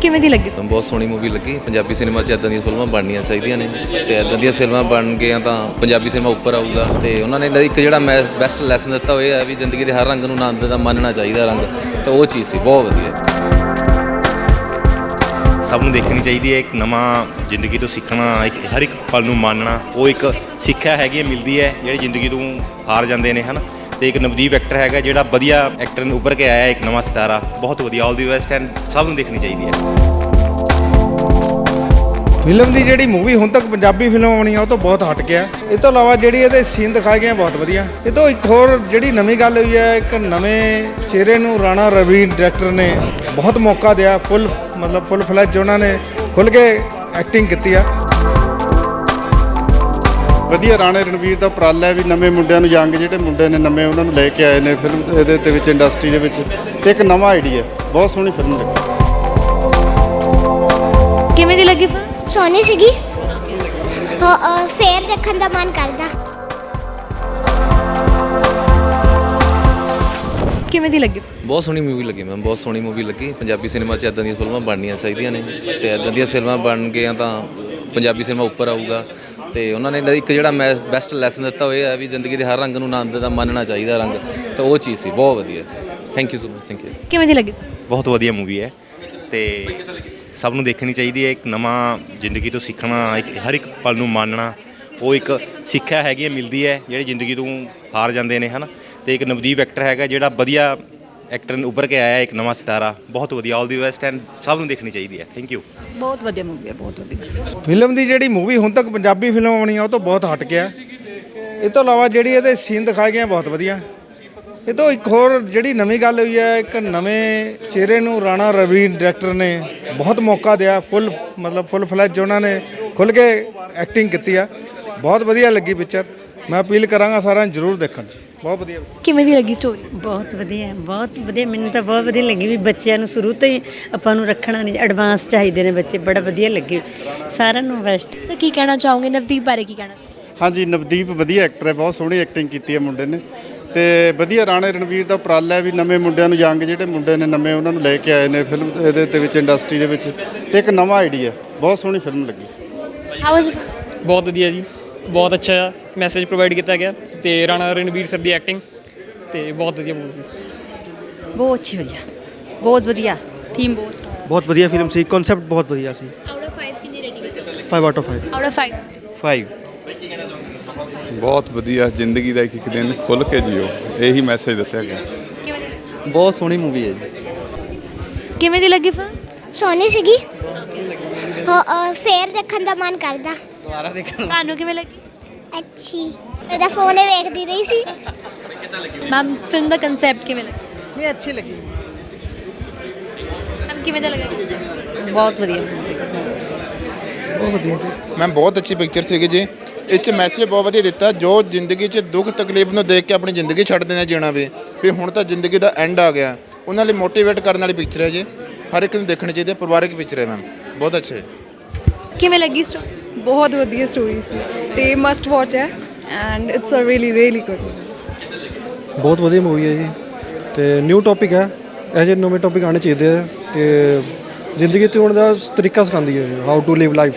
ਕਿਵੇਂ ਦੀ ਲੱਗੀ? ਬਹੁਤ ਸੋਹਣੀ ਮੂਵੀ ਲੱਗੀ। ਪੰਜਾਬੀ ਸਿਨੇਮਾ 'ਚ ਇਦਾਂ ਦੀਆਂ ਫਿਲਮਾਂ ਬਣਨੀਆਂ ਚਾਹੀਦੀਆਂ ਨੇ ਤੇ ਇਦਾਂ ਦੀਆਂ ਫਿਲਮਾਂ ਬਣ ਗਈਆਂ ਤਾਂ ਪੰਜਾਬੀ ਸਿਨੇਮਾ ਉੱਪਰ ਆਊਗਾ ਤੇ ਉਹਨਾਂ ਨੇ ਇੱਕ ਜਿਹੜਾ ਮੈਂ ਬੈਸਟ ਲੈਸਨ ਦਿੱਤਾ ਉਹ ਇਹ ਹੈ ਵੀ ਜ਼ਿੰਦਗੀ ਦੇ ਹਰ ਰੰਗ ਨੂੰ ਆਨੰਦ ਦਾ ਮੰਨਣਾ ਚਾਹੀਦਾ ਰੰਗ। ਤਾਂ ਉਹ ਚੀਜ਼ ਸੀ ਬਹੁਤ ਵਧੀਆ। ਸਭ ਨੂੰ ਦੇਖਣੀ ਚਾਹੀਦੀ ਹੈ ਇੱਕ ਨਵਾਂ ਜ਼ਿੰਦਗੀ ਤੋਂ ਸਿੱਖਣਾ ਇੱਕ ਹਰ ਇੱਕ ਪਲ ਨੂੰ ਮੰਨਣਾ ਉਹ ਇੱਕ ਸਿੱਖਿਆ ਹੈਗੀ ਹੈ ਮਿਲਦੀ ਹੈ ਜਿਹੜੀ ਜ਼ਿੰਦਗੀ ਤੋਂ ਹਾਰ ਜਾਂਦੇ ਨੇ ਹਨ? ਤੇ ਇੱਕ ਨਵਦੀਪ ਐਕਟਰ ਹੈਗਾ ਜਿਹੜਾ ਵਧੀਆ ਐਕਟਰ ਨੂੰ ਉੱਭਰ ਕੇ ਆਇਆ ਇੱਕ ਨਵਾਂ ਸਿਤਾਰਾ। ਬਹੁਤ ਵਧੀਆ ਆਲ ਦੀ ਬੈਸਟ ਐਂਡ ਸਭ ਨੂੰ ਦੇਖਣੀ ਚਾਹੀਦੀ ਹੈ। ਫਿਲਮ ਦੀ ਜਿਹੜੀ ਮੂਵੀ ਹੁਣ ਤੱਕ ਪੰਜਾਬੀ ਫਿਲਮ ਆਉਣੀ ਆ, ਉਹ ਤੋਂ ਬਹੁਤ ਹਟ ਗਿਆ। ਇਹ ਤੋਂ ਇਲਾਵਾ ਜਿਹੜੀ ਇਹਦੇ ਸੀਨ ਦਿਖਾਏ ਗਏ ਬਹੁਤ ਵਧੀਆ। ਇਹ ਤੋਂ ਇੱਕ ਹੋਰ ਜਿਹੜੀ ਨਵੀਂ ਗੱਲ ਹੋਈ ਹੈ, ਇੱਕ ਨਵੇਂ ਚਿਹਰੇ ਨੂੰ ਰਾਣਾ ਰਵੀ ਡਾਇਰੈਕਟਰ ਨੇ ਬਹੁਤ ਮੌਕਾ ਦਿਆ ਫੁੱਲ ਮਤਲਬ ਫੁੱਲ ਫਲੈਜ ਉਹਨਾਂ ਨੇ ਖੁੱਲ ਕੇ ਐਕਟਿੰਗ ਕੀਤੀ ਆ। ਵਧੀਆ ਰਾਣੇ ਰਣਵੀਰ ਦਾ ਉਪਰਾਲਾ ਹੈ ਵੀ ਨਵੇਂ ਮੁੰਡਿਆਂ ਨੂੰ ਯੰਗ ਜਿਹੜੇ ਮੁੰਡੇ ਨੇ ਨਵੇਂ ਉਹਨਾਂ ਨੂੰ ਲੈ ਕੇ ਆਏ ਨੇ ਫਿਲਮ ਇਹਦੇ ਤੇ ਵਿੱਚ ਇੰਡਸਟਰੀ ਦੇ ਵਿੱਚ ਤੇ ਇੱਕ ਨਵਾਂ ਆਈਡੀਆ ਬਹੁਤ ਸੋਹਣੀ ਫਿਲਮ ਲੱਗੀ। ਕਿਵੇਂ ਦੀ ਲੱਗੀ ਫਿਲਮ ਸੋਹਣੀ ਸੀਗੀ। ਫੇਰ ਦੇਖਣ ਦਾ ਮਨ ਕਰਦਾ। ਕਿਵੇਂ ਦੀ ਲੱਗੀ? ਬਹੁਤ ਸੋਹਣੀ ਮੂਵੀ ਲੱਗੀ ਮੈਮ ਬਹੁਤ ਸੋਹਣੀ ਮੂਵੀ ਲੱਗੀ। ਪੰਜਾਬੀ ਸਿਨੇਮਾ 'ਚ ਇਦਾਂ ਦੀਆਂ ਫਿਲਮਾਂ ਬਣਨੀਆਂ ਚਾਹੀਦੀਆਂ ਨੇ ਤੇ ਇਦਾਂ ਦੀਆਂ ਫਿਲਮਾਂ ਬਣ ਗਈਆਂ ਤਾਂ ਪੰਜਾਬੀ ਸਿਨੇਮਾ ਉੱਪਰ ਆਊਗਾ। ਤੇ ਉਹਨਾਂ ਨੇ ਇੱਕ ਜਿਹੜਾ ਮੈਂ ਬੈਸਟ ਲੈਸਨ ਦਿੱਤਾ ਉਹ ਇਹ ਹੈ ਵੀ ਜ਼ਿੰਦਗੀ ਦੇ ਹਰ ਰੰਗ ਨੂੰ ਆਨੰਦ ਦਾ ਮੰਨਣਾ ਚਾਹੀਦਾ ਰੰਗ। ਤਾਂ ਉਹ ਚੀਜ਼ ਸੀ ਬਹੁਤ ਵਧੀਆ thank you so much thank you ਕਿਵੇਂ ਦੀ ਲੱਗੀ? film? ਬਹੁਤ ਵਧੀਆ ਮੂਵੀ ਹੈ। ਤੇ ਸਭ ਨੂੰ ਦੇਖਣੀ ਚਾਹੀਦੀ ਹੈ ਇੱਕ ਨਵਾਂ ਜ਼ਿੰਦਗੀ ਤੋਂ ਸਿੱਖਣਾ ਇੱਕ ਹਰ ਇੱਕ ਪਲ ਨੂੰ ਮੰਨਣਾ ਉਹ ਇੱਕ ਸਿੱਖਿਆ ਹੈਗੀ ਹੈ ਮਿਲਦੀ ਹੈ ਜਿਹੜੀ ਜ਼ਿੰਦਗੀ ਤੋਂ ਹਾਰ ਜਾਂਦੇ ਨੇ ਹਨ। ਤੇ ਇੱਕ ਨਵਦੀਪ ਐਕਟਰ ਹੈਗਾ ਜਿਹੜਾ ਵਧੀਆ ਐਕਟਰ ਨੂੰ ਉੱਭਰ ਕੇ ਆਇਆ ਇੱਕ ਨਵਾਂ ਸਿਤਾਰਾ। ਬਹੁਤ ਵਧੀਆ ਆਲ ਦੀ ਬੈਸਟ ਐਂਡ ਸਭ ਨੂੰ ਦੇਖਣੀ ਚਾਹੀਦੀ ਹੈ। ਥੈਂਕ ਯੂ ਬਹੁਤ ਵਧੀਆ ਮੂਵੀ ਹੈ ਬਹੁਤ ਵਧੀਆ। ਫਿਲਮ ਦੀ ਜਿਹੜੀ ਮੂਵੀ ਹੁਣ ਤੱਕ ਪੰਜਾਬੀ ਫਿਲਮ ਬਣੀ ਆ ਉਹ ਤੋਂ ਬਹੁਤ ਹਟ ਗਿਆ। ਇਹ ਤੋਂ ਇਲਾਵਾ ਜਿਹੜੀ ਇਹਦੇ ਸੀਨ ਦਿਖਾਏ ਗਏ ਬਹੁਤ ਵਧੀਆ। ਇਹ ਤੋਂ ਇੱਕ ਹੋਰ ਜਿਹੜੀ ਨਵੀਂ ਗੱਲ ਹੋਈ ਹੈ ਇੱਕ ਨਵੇਂ ਚਿਹਰੇ ਨੂੰ ਰਾਣਾ ਰਵੀ ਡਾਇਰੈਕਟਰ ਨੇ ਬਹੁਤ ਮੌਕਾ ਦਿਆ ਫੁੱਲ ਮਤਲਬ ਫੁੱਲ ਫਲੈਜ ਉਹਨਾਂ ਨੇ ਖੁੱਲ ਕੇ ਐਕਟਿੰਗ ਕੀਤੀ ਆ। ਬਹੁਤ ਵਧੀਆ ਲੱਗੀ ਪਿਕਚਰ ਮੈਂ ਅਪੀਲ ਕਰਾਂਗਾ ਸਾਰਿਆਂ ਨੂੰ ਜ਼ਰੂਰ ਦੇਖਣ ਬਹੁਤ ਵਧੀਆ। ਕਿਵੇਂ ਦੀ ਲੱਗੀ ਸਟੋਰੀ ਬਹੁਤ ਵਧੀਆ ਬਹੁਤ ਵਧੀਆ। ਮੈਨੂੰ ਤਾਂ ਬਹੁਤ ਵਧੀਆ ਲੱਗੀ ਵੀ ਬੱਚਿਆਂ ਨੂੰ ਸ਼ੁਰੂ ਤੋਂ ਹੀ ਆਪਾਂ ਨੂੰ ਰੱਖਣਾ ਨਹੀਂ ਐਡਵਾਂਸ ਚਾਹੀਦੇ ਨੇ ਬੱਚੇ ਬੜਾ ਵਧੀਆ ਲੱਗੇ। ਸਾਰਿਆਂ ਨੂੰ ਬੈਸਟ ਸਰ ਕੀ ਕਹਿਣਾ ਚਾਹੋਗੇ? ਨਵਦੀਪ ਬਾਰੇ ਕੀ ਕਹਿਣਾ ਚਾਹੋਗੇ? ਹਾਂਜੀ ਨਵਦੀਪ ਵਧੀਆ ਐਕਟਰ ਹੈ ਬਹੁਤ ਸੋਹਣੀ ਐਕਟਿੰਗ ਕੀਤੀ ਹੈ ਮੁੰਡੇ ਨੇ। ਤੇ ਵਧੀਆ ਰਾਣੇ ਰਣਵੀਰ ਦਾ ਉਪਰਾਲਾ ਹੈ ਵੀ ਨਵੇਂ ਮੁੰਡਿਆਂ ਨੂੰ ਯੰਗ ਜਿਹੜੇ ਮੁੰਡੇ ਨੇ ਨਵੇਂ ਉਹਨਾਂ ਨੂੰ ਲੈ ਕੇ ਆਏ ਨੇ ਫਿਲਮ ਇਹਦੇ ਤੇ ਵਿੱਚ ਇੰਡਸਟਰੀ ਦੇ ਵਿੱਚ। ਤੇ ਇੱਕ ਨਵਾਂ ਆਈਡੀਆ ਬਹੁਤ ਸੋਹਣੀ ਫਿਲਮ ਲੱਗੀ। ਹਾਊ ਵਾਸ ਬਹੁਤ ਵਧੀਆ ਜੀ। ਬਹੁਤ ਅੱਛਾ ਮੈਸੇਜ ਪ੍ਰੋਵਾਈਡ ਕੀਤਾ ਗਿਆ ਤੇ ਰਾਣਾ ਰਣਵੀਰ ਸਰ ਦੀ ਐਕਟਿੰਗ ਤੇ ਬਹੁਤ ਵਧੀਆ ਮੂਵੀ ਸੀ। ਬਹੁਤ ਅੱਛੀ ਹੋਈ ਆ। ਬਹੁਤ ਵਧੀਆ। ਥੀਮ ਬਹੁਤ ਬਹੁਤ ਵਧੀਆ ਫਿਲਮ ਸੀ। ਕਨਸੈਪਟ ਬਹੁਤ ਵਧੀਆ ਸੀ। ਆਊਟ ਆਫ 5 ਕਿੰਨੀ ਰੇਟਿੰਗ ਸੀ? 5 ਆਊਟ ਆਫ 5 ਆਊਟ ਆਫ 5 5 ਬਹੁਤ ਵਧੀਆ ਜ਼ਿੰਦਗੀ ਦਾ ਇੱਕ ਇੱਕ ਦਿਨ ਖੁੱਲ ਕੇ ਜਿਓ। ਇਹੀ ਮੈਸੇਜ ਦਿੱਤਾ ਗਿਆ। ਕਿਵੇਂ ਦੀ ਲੱਗੀ? ਬਹੁਤ ਸੋਹਣੀ ਮੂਵੀ ਹੈ ਜੀ। ਕਿਵੇਂ ਦੀ ਲੱਗੀ ਫਿਲਮ ਸੋਹਣੀ ਸੀਗੀ। ਫੇਰ ਦੇਖਣ ਦਾ ਮਨ ਕਰਦਾ। ਤੁਹਾਨੂੰ ਕਿਵੇਂ ਲੱਗੀ? ਅੱਛੀ। ਇਹਦਾ ਫੋਨ ਹੀ ਵੇਖਦੀ ਰਹੀ ਸੀ। ਮੈਮ ਫਿਲਮ ਦਾ ਕਨਸੈਪਟ ਕਿਵੇਂ ਲੱਗਾ? ਨਹੀਂ ਅੱਛੀ ਲੱਗੀ। ਮੈਮ ਕਿਵੇਂ ਦਾ ਲੱਗਾ concept? ਬਹੁਤ ਵਧੀਆ। ਮੈਮ ਬਹੁਤ ਅੱਛੀ ਪਿਕਚਰ ਸੀਗੀ ਜੀ। ਇਹ 'ਚ ਮੈਸੇਜ ਬਹੁਤ ਵਧੀਆ ਦਿੱਤਾ। ਜੋ ਜ਼ਿੰਦਗੀ 'ਚ ਦੁੱਖ ਤਕਲੀਫ ਨੂੰ ਦੇਖ ਕੇ ਆਪਣੀ ਜ਼ਿੰਦਗੀ ਛੱਡ ਦੇਣਾ ਜੀਣਾ ਵੀ। ਵੀ ਹੁਣ ਤਾਂ ਜ਼ਿੰਦਗੀ ਦਾ ਐਂਡ ਆ ਗਿਆ। ਉਹਨਾਂ ਲਈ ਮੋਟੀਵੇਟ ਕਰਨ ਵਾਲੀ ਪਿਕਚਰ ਹੈ ਜੀ। ਹਰ ਇੱਕ ਨੂੰ ਦੇਖਣੀ ਚਾਹੀਦੀ ਹੈ। ਪਰਿਵਾਰਕ ਪਿਕਚਰ ਹੈ ਮੈਮ ਬਹੁਤ ਅੱਛਾ। ਕਿਵੇਂ ਲੱਗੀ ਸਟੋਰੀ ਬਹੁਤ ਵਧੀਆ ਸਟੋਰੀ ਸੀ ਤੇ ਮਸਟ ਵਾਚ ਹੈ and it's a really really good ਬਹੁਤ ਵਧੀਆ ਮੂਵੀ ਹੈ ਜੀ ਤੇ ਨਿਊ ਟੌਪਿਕ ਹੈ, ਇਹ ਜਿਹੇ ਨਵੇਂ ਟੌਪਿਕ ਆਉਣੇ ਚਾਹੀਦੇ ਆ ਤੇ ਜ਼ਿੰਦਗੀ ਤੇ ਹੋਣ ਦਾ ਤਰੀਕਾ ਸਿਖਾਉਂਦੀ ਹੈ ਹਾਊ ਟੂ ਲਿਵ ਲਾਈਫ